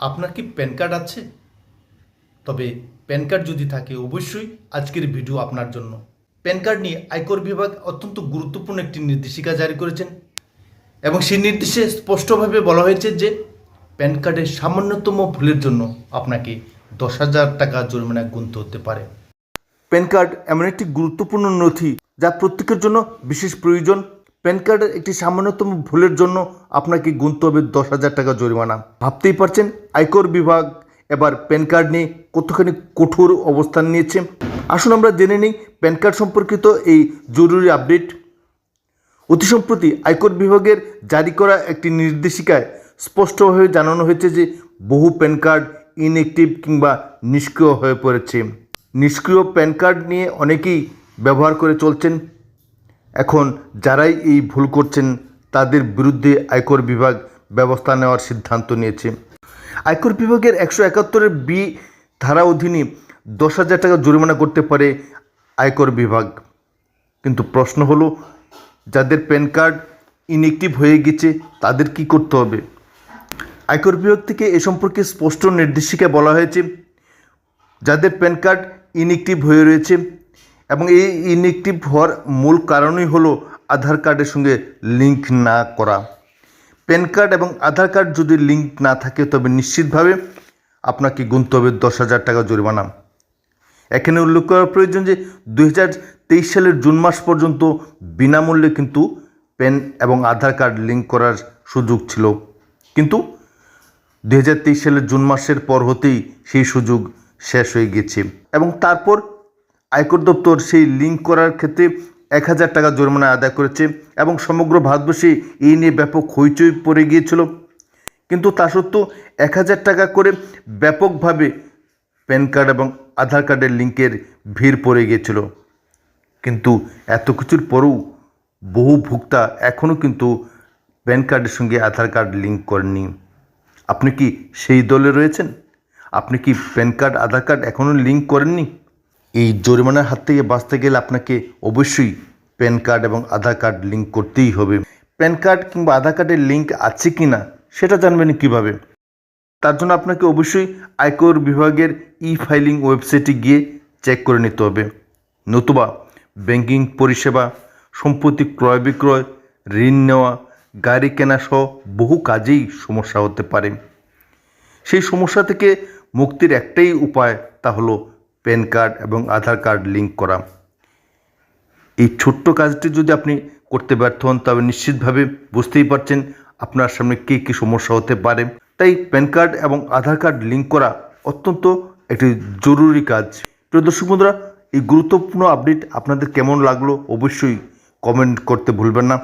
আপনার কি pan card আছে? তবে প্যান কার্ড যদি থাকে, অবশ্যই আজকের ভিডিও আপনার জন্য। প্যান কার্ড নিয়ে আয়কর বিভাগ অত্যন্ত গুরুত্বপূর্ণ একটি নির্দেশিকা জারি করেছেন এবং সেই নির্দেশে স্পষ্টভাবে বলা হয়েছে যে প্যান কার্ডের সামান্যতম ভুলের জন্য আপনাকে দশ হাজার টাকা জরিমানা গুনতে হতে পারে। প্যান কার্ড এমন একটি গুরুত্বপূর্ণ নথি যা প্রত্যেকের জন্য বিশেষ প্রয়োজন। প্যান কার্ডের একটি সামান্যতম ভুলের জন্য আপনাকে গুনতে হবে দশ হাজার টাকা জরিমানা। ভাবতেই পারছেন আয়কর বিভাগ এবার প্যান কার্ড নিয়ে কতখানি কঠোর অবস্থান নিয়েছে? আসুন আমরা জেনে নিই প্যান কার্ড সম্পর্কিত এই জরুরি আপডেট। অতি সম্প্রতি আয়কর বিভাগের জারি করা একটি নির্দেশিকায় স্পষ্টভাবে জানানো হয়েছে যে বহু প্যান কার্ড ইনএক্টিভ কিংবা নিষ্ক্রিয় হয়ে পড়েছে। নিষ্ক্রিয় প্যান কার্ড নিয়ে অনেকেই ব্যবহার করে চলছেন। এখন যারাই এই ভুল করছেন, তাদের বিরুদ্ধে আয়কর বিভাগ ব্যবস্থা নেওয়ার সিদ্ধান্ত নিয়েছে। আয়কর বিভাগের একশো একাত্তরের বি ধারা অধীনে দশ হাজার টাকা জরিমানা করতে পারে আয়কর বিভাগ। কিন্তু প্রশ্ন হলো, যাদের প্যান কার্ড ইনএক্টিভ হয়ে গেছে, তাদের কি করতে হবে? আয়কর বিভাগ থেকে এ সম্পর্কে স্পষ্ট নির্দেশিকা বলা হয়েছে, যাদের প্যান কার্ড ইনএক্টিভ হয়ে রয়েছে এবং এই ইনএক্টিভ হওয়ার মূল কারণই হলো আধার কার্ডের সঙ্গে লিঙ্ক না করা। প্যান কার্ড এবং আধার কার্ড যদি লিঙ্ক না থাকে, তবে নিশ্চিতভাবে আপনাকে গুনতে হবে দশ হাজার টাকা জরিমানা। এখানে উল্লেখ করা প্রয়োজন যে দু হাজার তেইশ সালের জুন মাস পর্যন্ত বিনামূল্যে কিন্তু প্যান এবং আধার কার্ড লিঙ্ক করার সুযোগ ছিল। কিন্তু দু হাজার তেইশ সালের জুন মাসের পর হতেই সেই সুযোগ শেষ হয়ে গেছে এবং তারপর আয়কর দপ্তর সেই লিঙ্ক করার ক্ষেত্রে এক হাজার টাকা জরিমানা আদায় করেছে এবং সমগ্র ভারতবর্ষে এই নিয়ে ব্যাপক হইচই পড়ে গিয়েছিল। কিন্তু তা সত্ত্বেও এক হাজার টাকা করে ব্যাপকভাবে প্যান কার্ড এবং আধার কার্ডের লিঙ্কের ভিড় পড়ে গিয়েছিল। কিন্তু এত কিছুর পরেও বহু ভোক্তা এখনও কিন্তু প্যান কার্ডের সঙ্গে আধার কার্ড লিঙ্ক করেননি। আপনি কি সেই দলে রয়েছেন? আপনি কি প্যান কার্ড, আধার কার্ড এখনও লিঙ্ক করেননি? এই জরিমানার হাত থেকে বাঁচতে গেলে আপনাকে অবশ্যই প্যান কার্ড এবং আধার কার্ড লিঙ্ক করতেই হবে। প্যান কার্ড কিংবা আধার কার্ডের লিঙ্ক আছে কি না সেটা জানবেন কীভাবে? তার জন্য আপনাকে অবশ্যই আয়কর বিভাগের ই ফাইলিং ওয়েবসাইটে গিয়ে চেক করে নিতে হবে। নতুবা ব্যাংকিং পরিষেবা, সম্পত্তি ক্রয় বিক্রয়, ঋণ নেওয়া, গাড়ি কেনা সহ বহু কাজেই সমস্যা হতে পারে। সেই সমস্যা থেকে মুক্তির একটাই উপায় তা হলো প্যান কার্ড এবং আধার কার্ড লিঙ্ক করা। এই ছোট্ট কাজটি যদি আপনি করতে ব্যর্থ হন, তবে নিশ্চিতভাবে বুঝতেই পারছেন আপনার সামনে কী কী সমস্যা হতে পারে। তাই প্যান কার্ড এবং আধার কার্ড লিঙ্ক করা অত্যন্ত একটি জরুরি কাজ। প্রিয় দর্শক বন্ধুরা, এই গুরুত্বপূর্ণ আপডেট আপনাদের কেমন লাগল অবশ্যই কমেন্ট করতে ভুলবেন না।